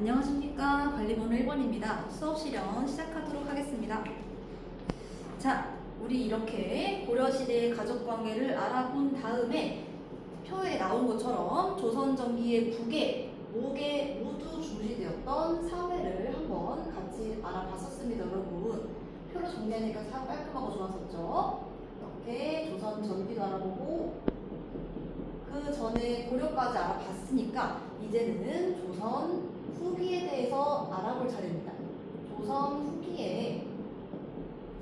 안녕하십니까 관리번호 1번입니다. 수업 실현 시작하도록 하겠습니다. 자, 우리 이렇게 고려시대의 가족관계를 알아본 다음에 표에 나온 것처럼 조선전기의 북에 목에 모두 중시되었던 사회를 한번 같이 알아봤었습니다, 여러분. 표로 정리하니까 참 깔끔하고 좋았었죠? 이렇게 조선 전기도 알아보고 그 전에 고려까지 알아봤으니까 이제는 조선 후기에 대해서 알아볼 차례입니다. 조선 후기에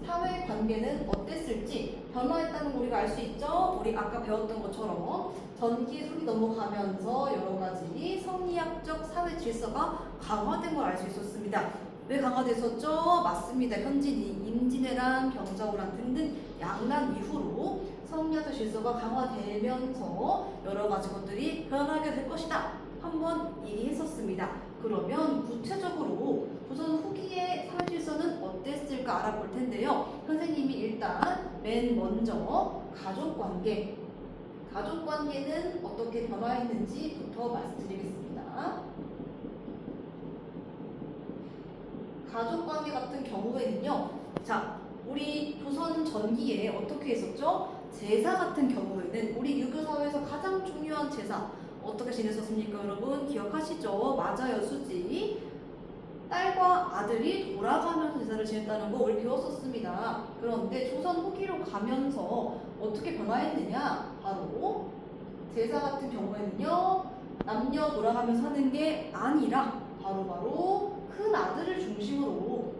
사회 관계는 어땠을지 변화했다는 거 우리가 알 수 있죠? 우리 아까 배웠던 것처럼 전기 후기 넘어가면서 여러 가지 성리학적 사회 질서가 강화된 걸 알 수 있었습니다. 왜 강화됐었죠? 맞습니다. 현진이, 임진왜란, 병자호란 등등 양난 이후로 성리학적 질서가 강화되면서 여러 가지 것들이 변하게 될 것이다. 한번 얘기했었습니다. 그러면 구체적으로 조선 후기의 사회 질서는 어땠을까 알아볼 텐데요. 선생님이 일단 맨 먼저 가족 관계, 가족 관계는 어떻게 변화했는지부터 말씀드리겠습니다. 가족 관계 같은 경우에는요. 자, 우리 조선 전기에 어떻게 했었죠? 제사 같은 경우에는 우리 유교 사회에서 가장 중요한 제사 어떻게 지냈었습니까, 여러분? 기억하시죠? 맞아요, 수지. 딸과 아들이 돌아가면서 제사를 지냈다는 거 우리 배웠었습니다. 그런데 조선 후기로 가면서 어떻게 변화했느냐? 바로 제사 같은 경우에는요, 남녀 돌아가면서 하는 게 아니라 바로 바로 큰 아들을 중심으로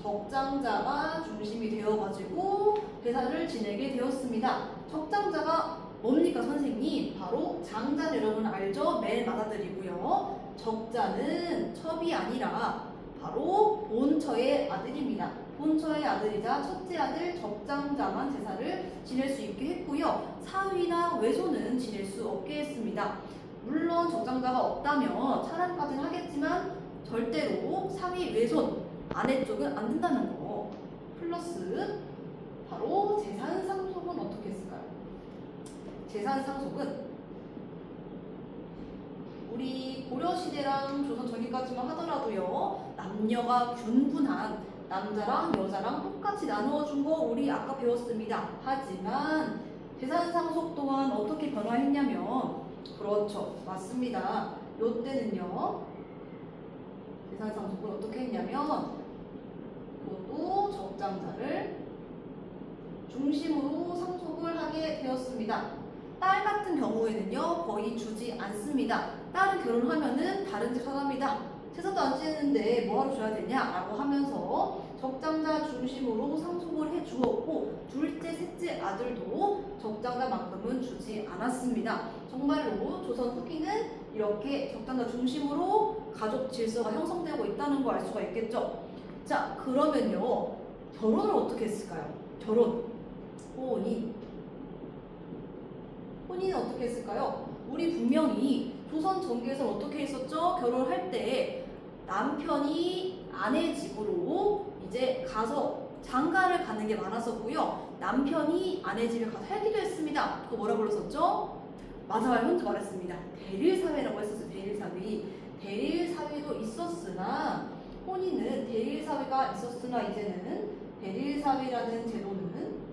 적장자가 중심이 되어가지고 제사를 지내게 되었습니다. 적장자가 뭡니까 선생님? 바로 장자는 여러분 알죠? 매일 맏아들이고요. 적자는 첩이 아니라 바로 본처의 아들입니다. 본처의 아들이자 첫째 아들 적장자만 제사를 지낼 수 있게 했고요. 사위나 외손은 지낼 수 없게 했습니다. 물론 적장자가 없다면 차량까지는 하겠지만 절대로 사위 외손 아내 쪽은 안 된다는 거. 플러스 바로 재산 상속은 어떻게 했을까요? 재산 상속은 우리 고려 시대랑 조선 전기까지만 하더라도요 남녀가 균분한 남자랑 여자랑 똑같이 나누어 준 거 우리 아까 배웠습니다. 하지만 재산 상속 또한 어떻게 변화했냐면 그렇죠 맞습니다. 요때는요 재산 상속을 어떻게 했냐면 그것도 적장자를 중심으로 상속을 하게 되었습니다. 딸 같은 경우에는요 거의 주지 않습니다. 딸은 결혼하면은 다른 집 사람이다. 제사도 안 지냈는데 뭐하러 줘야 되냐라고 하면서 적장자 중심으로 상속을 해 주었고 둘째, 셋째 아들도 적장자만큼은 주지 않았습니다. 정말로 조선 후기는 이렇게 적장자 중심으로 가족 질서가 형성되고 있다는 걸 알 수가 있겠죠. 자 그러면요 결혼을 어떻게 했을까요? 결혼, 혼인. 혼인은 어떻게 했을까요? 우리 분명히 조선 전기에서 어떻게 했었죠? 결혼할 때 남편이 아내 집으로 이제 가서 장가를 가는 게 많았었고요. 남편이 아내 집에 가서 살기도 했습니다. 그거 뭐라 불렀었죠? 맞아요. 현재 말했습니다. 대릴사회라고 했었어요. 대릴사위. 대릴사위도 있었으나 혼인은 대릴사위가 있었으나 이제는 대릴사위라는 제도는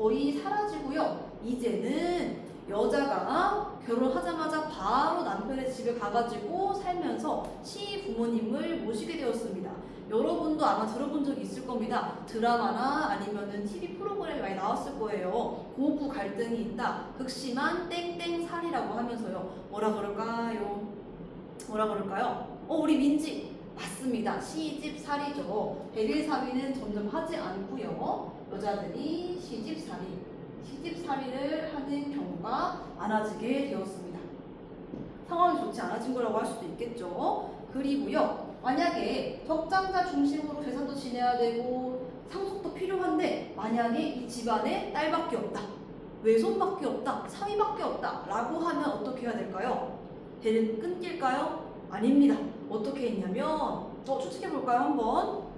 거의 사라지고요. 이제는 여자가 결혼하자마자 바로 남편의 집에 가가지고 살면서 시 부모님을 모시게 되었습니다. 여러분도 아마 들어본 적이 있을 겁니다. 드라마나 아니면은 TV 프로그램이 많이 나왔을 거예요. 고부 갈등이 있다. 극심한 땡땡 살이라고 하면서요. 뭐라 그럴까요? 뭐라 그럴까요? 어, 우리 민지. 맞습니다. 시집 살이죠. 대릴사위는 점점 하지 않고요. 여자들이 시집살이, 시집살이를 하는 경우가 많아지게 되었습니다. 상황이 좋지 않아진 거라고 할 수도 있겠죠. 그리고요, 만약에 적장자 중심으로 재산도 지내야 되고 상속도 필요한데 만약에 이 집안에 딸밖에 없다, 외손밖에 없다, 사위밖에 없다 라고 하면 어떻게 해야 될까요? 배는 끊길까요? 아닙니다. 어떻게 했냐면 어, 추측해 볼까요 한번?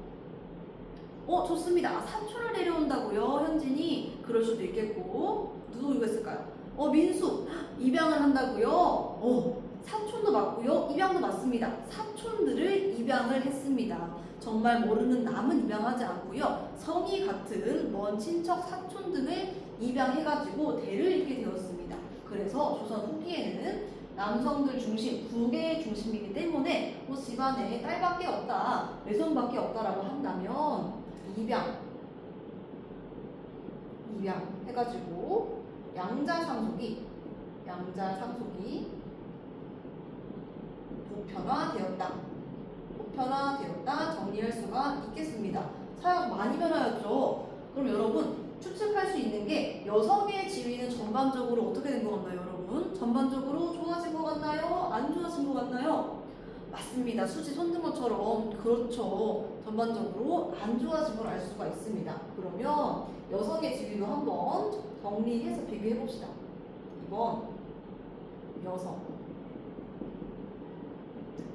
어 좋습니다. 아, 사촌을 내려온다고요 현진이 그럴 수도 있겠고 누구 이거 했을까요? 어, 민수 입양을 한다고요? 어, 사촌도 맞고요. 입양도 맞습니다. 사촌들을 입양을 했습니다. 정말 모르는 남은 입양하지 않고요. 성이 같은 먼 친척 사촌 등을 입양해가지고 대를 잇게 되었습니다. 그래서 조선 후기에는 남성들 중심, 부계 중심이기 때문에 뭐 집안에 딸밖에 없다, 외손밖에 없다라고 한다면 입양, 입양 해가지고 양자 상속이, 양자 상속이 보편화되었다. 보편화되었다 정리할 수가 있겠습니다. 사회가 많이 변화였죠. 그럼 여러분 추측할 수 있는 게 여성의 지위는 전반적으로 어떻게 된 것 같나요, 여러분? 전반적으로 좋아진 것 같나요? 안 좋아진 것 같나요? 맞습니다. 수지 손든 것처럼 그렇죠. 전반적으로 안 좋아진 걸 알 수가 있습니다. 그러면 여성의 지위도 한번 정리해서 비교해 봅시다. 2번 여성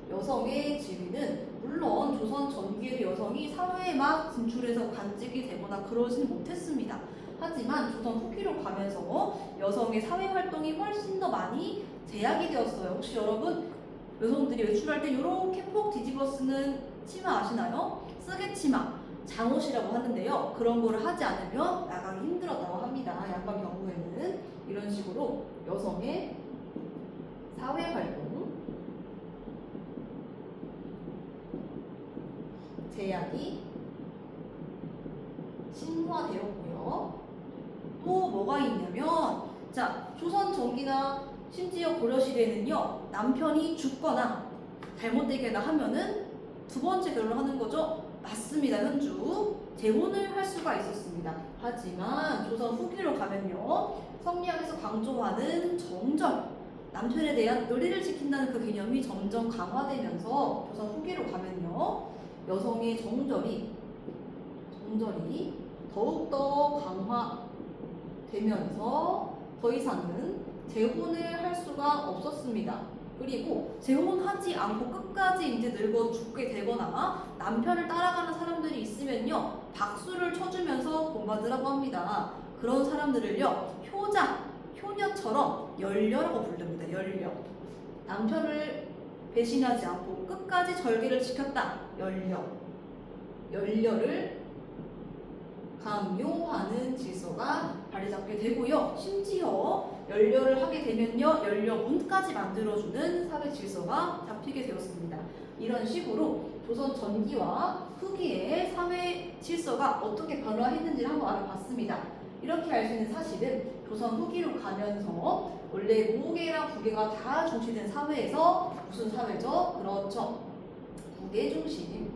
여성의 지위는 물론 조선 전기의 여성이 사회에 막 진출해서 관직이 되거나 그러진 못했습니다. 하지만 조선 후기로 가면서 여성의 사회 활동이 훨씬 더 많이 제약이 되었어요. 혹시 여러분 여성들이 외출할 때 이렇게 폭 뒤집어 쓰는 치마 아시나요? 쓰개 치마, 장옷이라고 하는데요. 그런 거를 하지 않으면 나가기 힘들었다고 합니다. 양반 경우에는 이런 식으로 여성의 사회 활동 제약이 심화되었고요. 또 뭐가 있냐면 자 조선 전기나 심지어 고려 시대에는요 남편이 죽거나 잘못되게나 하면은 두 번째 결혼하는 거죠. 맞습니다, 현주. 재혼을 할 수가 있었습니다. 하지만 조선 후기로 가면요 성리학에서 강조하는 정정 남편에 대한 의리를 지킨다는 그 개념이 점점 강화되면서 조선 후기로 가면요 여성의 정절이 정절이 더욱더 강화되면서 더 이상은 재혼을 할 수가 없었습니다. 그리고 재혼하지 않고 끝까지 이제 늙어 죽게 되거나 남편을 따라가는 사람들이 있으면요 박수를 쳐주면서 본받으라고 합니다. 그런 사람들을요 효자, 효녀처럼 열녀라고 부릅니다. 열녀. 남편을 배신하지 않고 끝까지 절개를 지켰다. 열녀. 열녀를 강요하는 질서가 자리 잡게 되고요. 심지어 연료를 하게 되면요, 연료문까지 만들어주는 사회 질서가 잡히게 되었습니다. 이런 식으로 조선 전기와 후기의 사회 질서가 어떻게 변화했는지를 한번 알아봤습니다. 이렇게 알 수 있는 사실은 조선 후기로 가면서 원래 모계랑 부계가 다 중시된 사회에서 무슨 사회죠? 그렇죠. 부계 중심,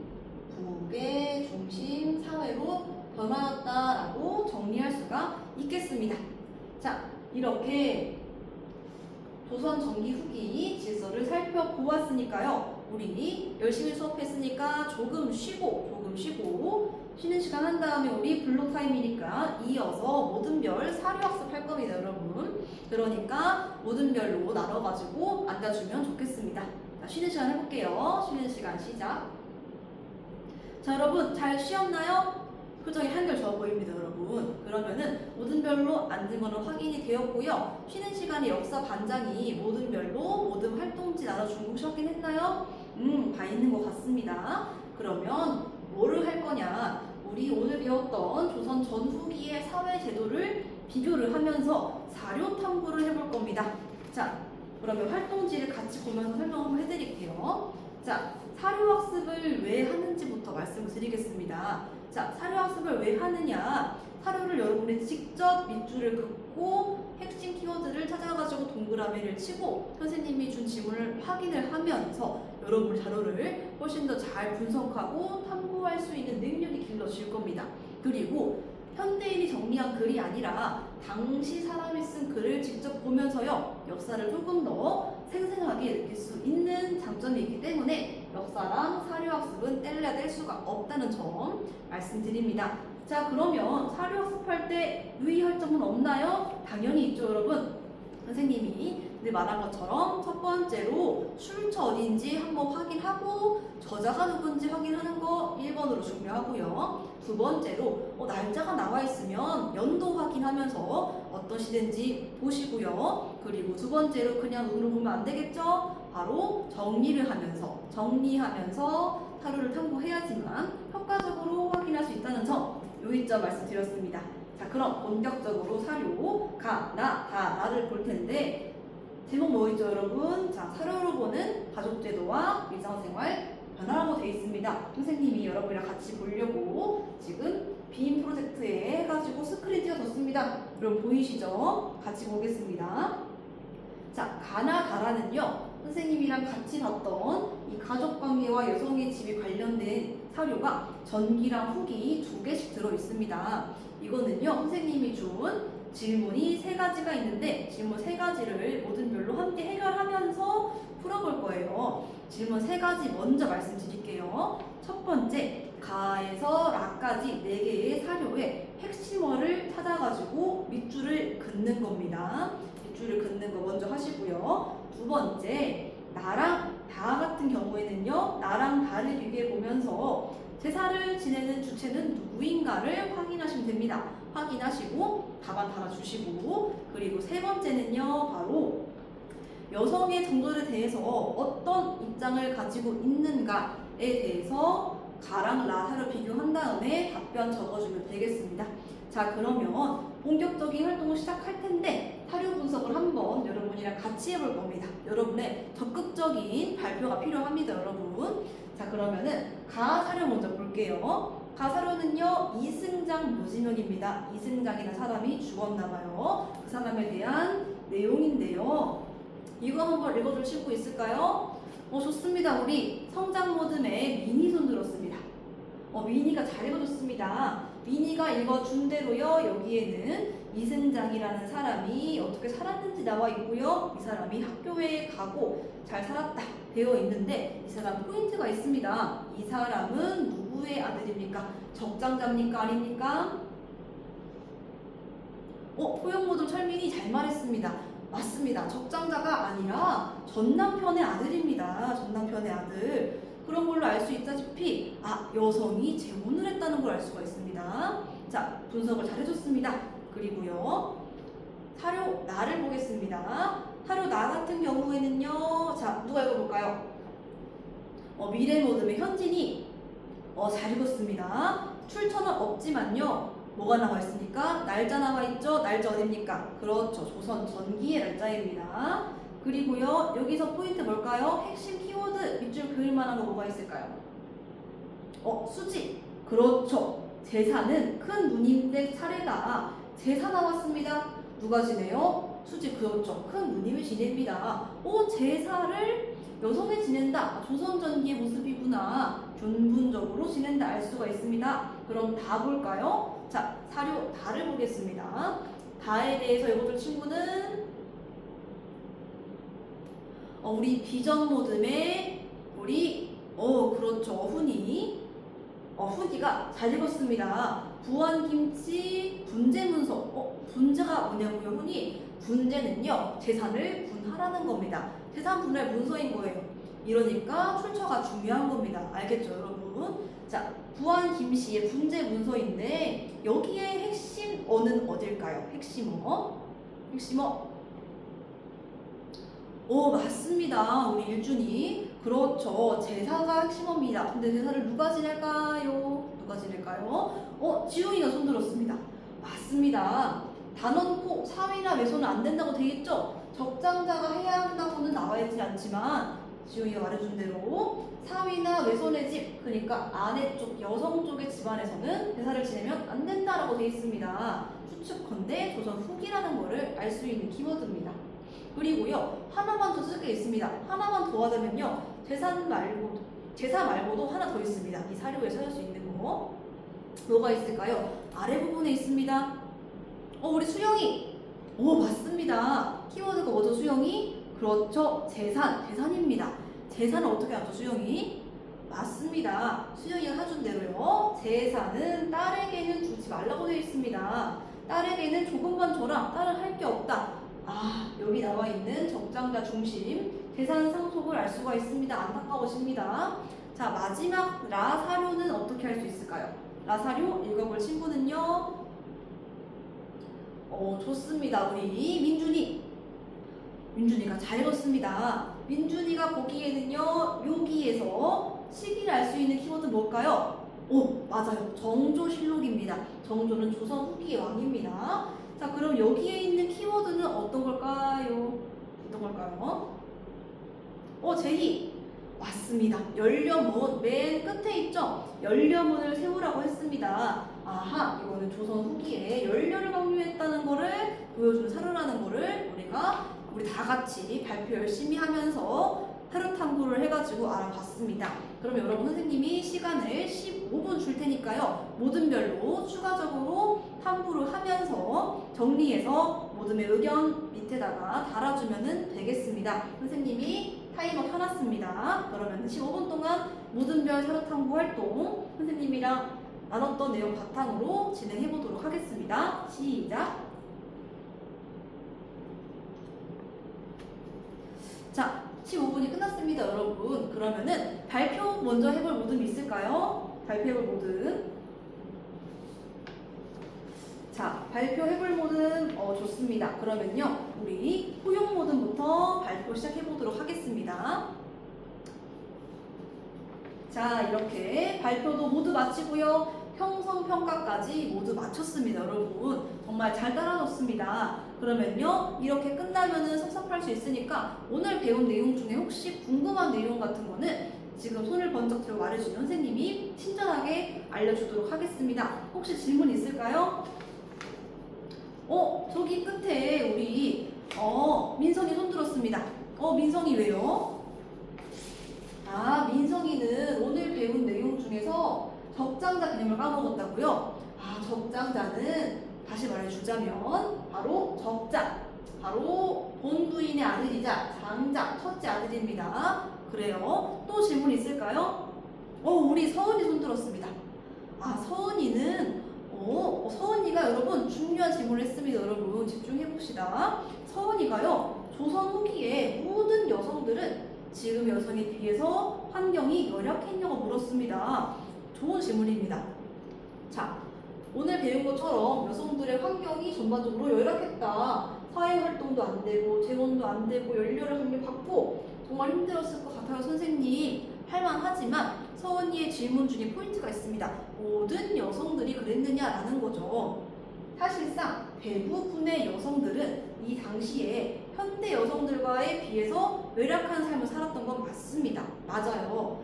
부계 중심 사회로 변화했다라고 정리할 수가 있겠습니다. 자, 이렇게 조선 전기 후기 질서를 살펴보았으니까요. 우리 열심히 수업했으니까 조금 쉬고, 조금 쉬고, 쉬는 시간 한 다음에 우리 블록 타임이니까 이어서 모든 별 사료 학습할 겁니다, 여러분. 그러니까 모든 별로 나눠가지고 앉아주면 좋겠습니다. 자, 쉬는 시간 해볼게요. 쉬는 시간 시작. 자, 여러분 잘 쉬었나요? 표정이 한결 좋아 보입니다, 여러분. 그러면은 모든 별로 앉은 거는 확인이 되었고요. 쉬는 시간에 역사 반장이 모든 별로 모든 활동지 나눠준 거 쉬었긴 했나요? 음, 다 있는 것 같습니다. 그러면 뭐를 할 거냐? 우리 오늘 배웠던 조선 전후기의 사회 제도를 비교를 하면서 사료 탐구를 해볼 겁니다. 자, 그러면 활동지를 같이 보면서 설명 한번 해드릴게요. 자, 사료 학습을 왜 하는지부터 말씀을 드리겠습니다. 자, 사료 학습을 왜 하느냐? 사료를 여러분이 직접 밑줄을 긋고 핵심 키워드를 찾아가지고 동그라미를 치고 선생님이 준 지문을 확인을 하면서 여러분 자료를 훨씬 더 잘 분석하고 탐구할 수 있는 능력이 길러질 겁니다. 그리고 현대인이 정리한 글이 아니라 당시 사람이 쓴 글을 직접 보면서요 역사를 조금 더 생생하게 느낄 수 있는 때문에 역사랑 사료학습은 뗄래야 뗄 수가 없다는 점 말씀드립니다. 자 그러면 사료학습할 때 유의할 점은 없나요? 당연히 있죠 여러분. 선생님이 우리 말한 것처럼 첫 번째로 출처 어딘지 한번 확인하고 저자가 누군지 확인하는 거 1번으로 중요하고요. 두 번째로 어, 날짜가 나와 있으면 연도 확인하면서 어떤 시대인지 보시고요. 그리고 두 번째로 그냥 눈으로 보면 안 되겠죠? 바로 정리를 하면서 정리하면서 사료를 탐구해야지만 효과적으로 확인할 수 있다는 점 요이점 말씀드렸습니다. 자 그럼 본격적으로 사료 가, 나, 다, 나를 볼 텐데 제목 뭐였죠 여러분? 자 사료로 보는 가족제도와 일상생활 변화라고 되어 있습니다. 선생님이 여러분이랑 같이 보려고 지금 빔 프로젝트에 해가지고 스크린 띄워뒀습니다. 여러분 보이시죠? 같이 보겠습니다. 자 가나 다라는요 선생님이랑 같이 봤던 이 가족관계와 여성의 집이 관련된 사료가 전기랑 후기 두 개씩 들어 있습니다. 이거는요 선생님이 준 질문이 세 가지가 있는데 질문 세 가지를 모든 별로 함께 해결하면서 풀어볼 거예요. 질문 세 가지 먼저 말씀드릴게요. 첫 번째 가에서 라까지 네 개의 사료의 핵심어를 찾아가지고 밑줄을 긋는 겁니다. 밑줄을 긋는 거 먼저 하시고요. 두 번째 나랑 다 같은 경우에는요 나랑 다를 비교해 보면서 제사를 지내는 주체는 누구인가를 확인하시면 됩니다. 확인하시고 답안 달아주시고 그리고 세 번째는요 바로 여성의 정도에 대해서 어떤 입장을 가지고 있는가에 대해서 가랑 라사를 비교한 다음에 답변 적어주면 되겠습니다. 자 그러면 본격적인 활동을 시작할 텐데 사료 분석을 한번 여러분이랑 같이 해볼 겁니다. 여러분의 적극적인 발표가 필요합니다, 여러분. 자 그러면은 가 사료 먼저 볼게요. 가 사료는요 이승장 묘지명입니다. 이승장이라는 사람이 죽었나봐요. 그 사람에 대한 내용인데요. 이거 한번 읽어줄 친구 있을까요? 어 좋습니다. 우리 성장 모듬에 미니 손 들었습니다. 어 미니가 잘 읽어줬습니다. 미니가 읽어준 대로요. 여기에는 이승장이라는 사람이 어떻게 살았는지 나와 있고요. 이 사람이 학교에 가고 잘 살았다 되어 있는데 이 사람 포인트가 있습니다. 이 사람은 누구의 아들입니까? 적장자입니까? 아닙니까? 어, 포용모드 철민이 잘 말했습니다. 맞습니다. 적장자가 아니라 전남편의 아들입니다. 전남편의 아들. 그런 걸로 알 수 있다시피 아 여성이 재혼을 했다는 걸 알 수가 있습니다. 자 분석을 잘 해줬습니다. 그리고요 사료 나를 보겠습니다. 사료 나 같은 경우에는요 자 누가 읽어볼까요? 어, 미래 모듬의 현진이 어, 잘 읽었습니다. 출처는 없지만요 뭐가 나와 있습니까? 날짜 나와 있죠? 날짜 어딥니까? 그렇죠 조선 전기의 날짜입니다. 그리고요 여기서 포인트 뭘까요? 핵심 키워드 밑줄 그을 만한 거 뭐가 있을까요? 어 수지 그렇죠. 제사는 큰 누님댁 차례다. 제사 나왔습니다. 누가 지내요? 수지 그렇죠. 큰 누님이 지냅니다. 오 제사를 여성이 지낸다. 아, 조선 전기의 모습이구나. 균분적으로 지낸다. 알 수가 있습니다. 그럼 다 볼까요? 자 사료 다를 보겠습니다. 다에 대해서 읽어줄 친구는 어, 우리 비전 모듬의 우리 어 그렇죠 훈이 어 훈이가 잘 읽었습니다. 부안 김치 분재 문서 어 분재가 뭐냐고요 훈이 분재는요 재산을 분할하는 겁니다. 재산 분할 문서인 거예요. 이러니까 출처가 중요한 겁니다. 알겠죠 여러분? 자 부안 김씨의 분재 문서인데 여기에 핵심 어는 어딜까요? 핵심어 핵심어 오 맞습니다. 우리 일준이. 그렇죠. 제사가 핵심어입니다. 근데 제사를 누가 지낼까요? 누가 지낼까요? 어 지웅이가 손 들었습니다. 맞습니다. 단언코 사위나 외손은 안 된다고 돼 있죠? 적장자가 해야 한다고는 나와 있지 않지만 지웅이가 말해준 대로 사위나 외손의 집 그러니까 아내 쪽 여성 쪽의 집안에서는 제사를 지내면 안 된다라고 돼 있습니다. 추측컨대 조선 후기라는 거를 알 수 있는 키워드입니다 그리고요 하나만 더 쓸 게 있습니다. 하나만 더 하자면요 재산 말고 제사 말고도 하나 더 있습니다. 이 사료에 찾을 수 있는 거 뭐가 있을까요? 아래 부분에 있습니다. 어 우리 수영이 오 맞습니다. 키워드가 뭐죠 수영이? 그렇죠 재산 재산입니다. 재산을 어떻게 하죠 수영이? 맞습니다. 수영이가 해준 대로요. 재산은 딸에게는 주지 말라고 되어 있습니다. 딸에게는 조금만 줘라. 딸은 할 게 없다. 아, 여기 나와 있는 적장자 중심 대산 상속을 알 수가 있습니다. 안타까우십니다. 자 마지막 라 사료는 어떻게 할 수 있을까요? 라 사료 읽어볼 친구는요. 어 좋습니다. 우리 민준이 민준이가 잘 읽었습니다. 민준이가 보기에는요 여기에서 시기를 알 수 있는 키워드 뭘까요? 오 맞아요. 정조실록입니다. 정조는 조선 후기의 왕입니다. 자 그럼 여기에 있는 키워드는 어떤 걸까요? 어떤 걸까요? 어 제희 맞습니다. 연료문 맨 끝에 있죠? 연료문을 세우라고 했습니다. 아하 이거는 조선 후기에 연료를 강조했다는 거를 보여주는 사료라는 거를 우리가 우리 다 같이 발표 열심히 하면서 하루 탐구를 해 가지고 알아봤습니다. 그럼 여러분 선생님이 시간을 15분 줄 테니까요. 모든 별로 추가적으로 탐구를 하면서 정리해서 모둠의 의견 밑에다가 달아주면 되겠습니다. 선생님이 타이머 켜놨습니다. 그러면 15분 동안 모든 별 사료 탐구 활동 선생님이랑 나눴던 내용 바탕으로 진행해 보도록 하겠습니다. 시작. 자, 15분이 끝났습니다, 여러분. 그러면은 발표 먼저 해볼 모든 있을까요? 발표해볼 모든. 자, 발표해볼 모든 어, 좋습니다. 그러면요, 우리 포용 모든부터 발표 시작해 보도록 하겠습니다. 자, 이렇게 발표도 모두 마치고요. 형성 평가까지 모두 마쳤습니다, 여러분. 정말 잘 따라줬습니다. 그러면요, 이렇게 끝나면은 섭섭할 수 있으니까 오늘 배운 내용 중에 혹시 궁금한 내용 같은 거는 지금 손을 번쩍 들어 말해주는 선생님이 친절하게 알려주도록 하겠습니다. 혹시 질문 있을까요? 어, 저기 끝에 우리 어 민성이 손 들었습니다. 어, 민성이 왜요? 아, 민성이는 오늘 배운 내용 중에서 적장자 개념을 까먹었다고요? 아, 적장자는 다시 말해주자면 바로 적자, 바로 본부인의 아들이자 장자, 첫째 아들입니다. 그래요. 또 질문 있을까요? 어, 우리 서은이 손 들었습니다. 아, 서은이는 어, 어, 서은이가 여러분 중요한 질문을 했습니다. 여러분 집중해 봅시다. 서은이가요 조선 후기에 모든 여성들은 지금 여성에 비해서 환경이 열악했냐고 물었습니다. 좋은 질문입니다. 자, 오늘 배운 것처럼 여성들의 환경이 전반적으로 열악했다. 사회 활동도 안 되고 재원도 안 되고 연료를 한개 받고 정말 힘들었을 것 같아요, 선생님. 할만하지만 서은이의 질문 중에 포인트가 있습니다. 모든 여성들이 그랬느냐라는 거죠. 사실상 대부분의 여성들은 이 당시에 현대 여성들과에 비해서 외락한 삶을 살았던 건 맞습니다. 맞아요.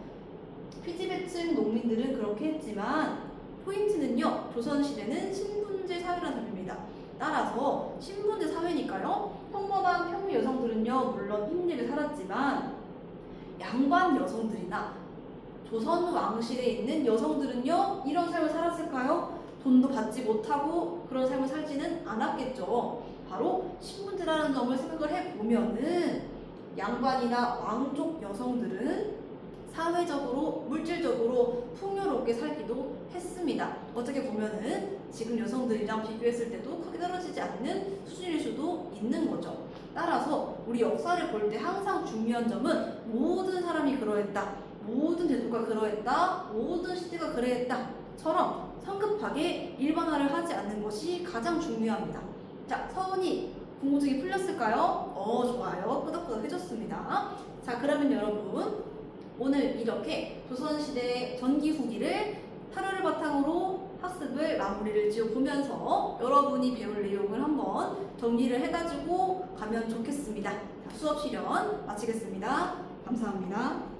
피지배층 농민들은 그렇게 했지만 포인트는요. 조선시대는 신분제 사회라는 점입니다. 따라서 신분제 사회니까요. 평범한 평미 여성들은요. 물론 힘들게 살았지만 양반 여성들이나 조선 왕실에 있는 여성들은요. 이런 삶을 살았을까요? 돈도 받지 못하고 그런 삶을 살지는 않았겠죠. 바로 신분제라는 점을 생각을 해보면은 양반이나 왕족 여성들은 사회적으로 물질적으로 풍요롭게 살기도 했습니다. 어떻게 보면은 지금 여성들이랑 비교했을 때도 크게 떨어지지 않는 수준일 수도 있는 거죠. 따라서 우리 역사를 볼 때 항상 중요한 점은 모든 사람이 그러했다. 모든 제도가 그러했다. 모든 시대가 그러했다.처럼 성급하게 일반화를 하지 않는 것이 가장 중요합니다. 자, 서은이 궁금증이 풀렸을까요? 어, 좋아요. 끄덕끄덕 해줬습니다. 자, 그러면 여러분, 오늘 이렇게 조선시대 전기 후기를 하루를 바탕으로 학습을 마무리를 지어 보면서 여러분이 배울 내용을 한번 정리를 해가지고 가면 좋겠습니다. 자, 수업 실현 마치겠습니다. 감사합니다.